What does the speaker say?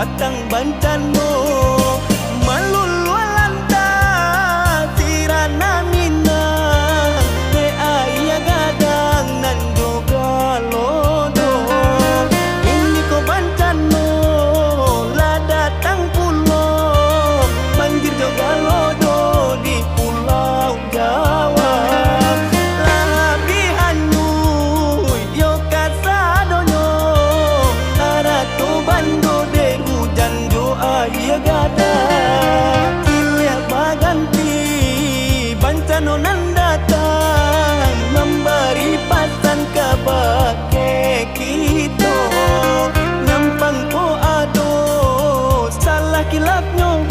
At ang bantan mo yagada Kille baganti Bancano nandatang Memberi pasan kabake kita. Nampang ko ado Salah kilatnya